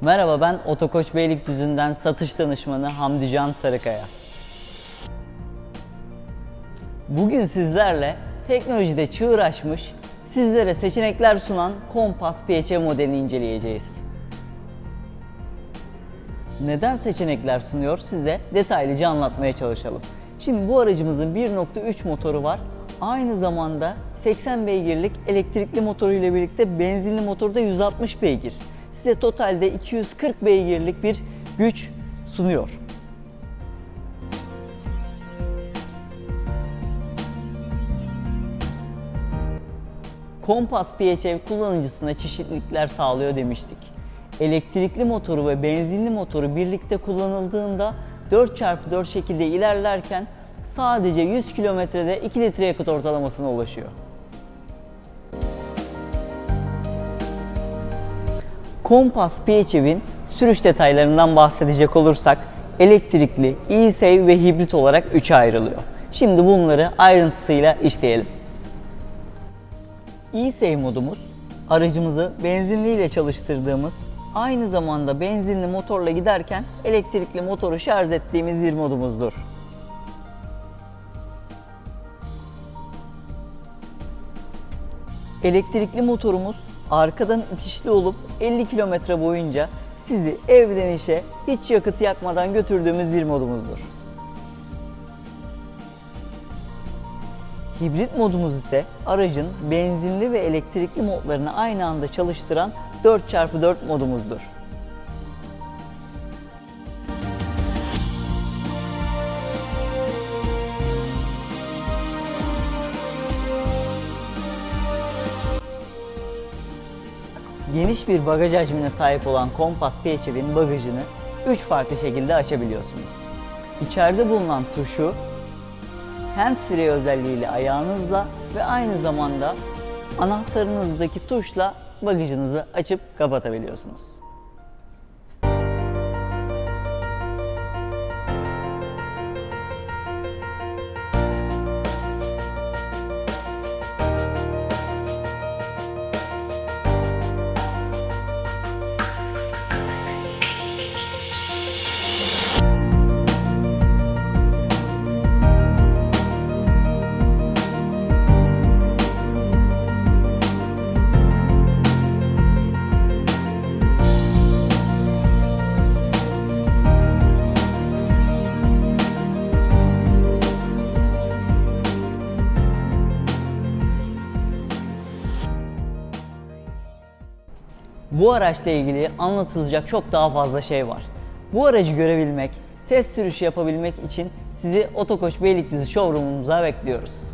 Merhaba ben Otokoç Beylikdüzü'nden satış danışmanı Hamdican Sarıkaya. Bugün sizlerle teknolojide çığır açmış, sizlere seçenekler sunan Kompas PHE modelini inceleyeceğiz. Neden seçenekler sunuyor size detaylıca anlatmaya çalışalım. Şimdi bu aracımızın 1.3 motoru var. Aynı zamanda 80 beygirlik elektrikli motoru ile birlikte benzinli motorda 160 beygir. Size totalde 240 beygirlik bir güç sunuyor. Kompas PHEV kullanıcısına çeşitlilikler sağlıyor demiştik. Elektrikli motoru ve benzinli motoru birlikte kullanıldığında 4x4 şekilde ilerlerken sadece 100 kilometrede 2 litre yakıt ortalamasına ulaşıyor. Kompas PHEV'in sürüş detaylarından bahsedecek olursak elektrikli, e-save ve hibrit olarak 3'e ayrılıyor. Şimdi bunları ayrıntısıyla işleyelim. E-Save modumuz aracımızı benzinli ile çalıştırdığımız aynı zamanda benzinli motorla giderken elektrikli motoru şarj ettiğimiz bir modumuzdur. Elektrikli motorumuz arkadan itişli olup 50 kilometre boyunca sizi evden işe hiç yakıt yakmadan götürdüğümüz bir modumuzdur. Hibrit modumuz ise aracın benzinli ve elektrikli modlarını aynı anda çalıştıran 4x4 modumuzdur. Geniş bir bagaj hacmine sahip olan Kompas PHEV'in bagajını 3 farklı şekilde açabiliyorsunuz. İçeride bulunan tuşu handsfree özelliğiyle ayağınızla ve aynı zamanda anahtarınızdaki tuşla bagajınızı açıp kapatabiliyorsunuz. Bu araçla ilgili anlatılacak çok daha fazla şey var. Bu aracı görebilmek, test sürüşü yapabilmek için sizi Otokoç Beylikdüzü showroom'umuza bekliyoruz.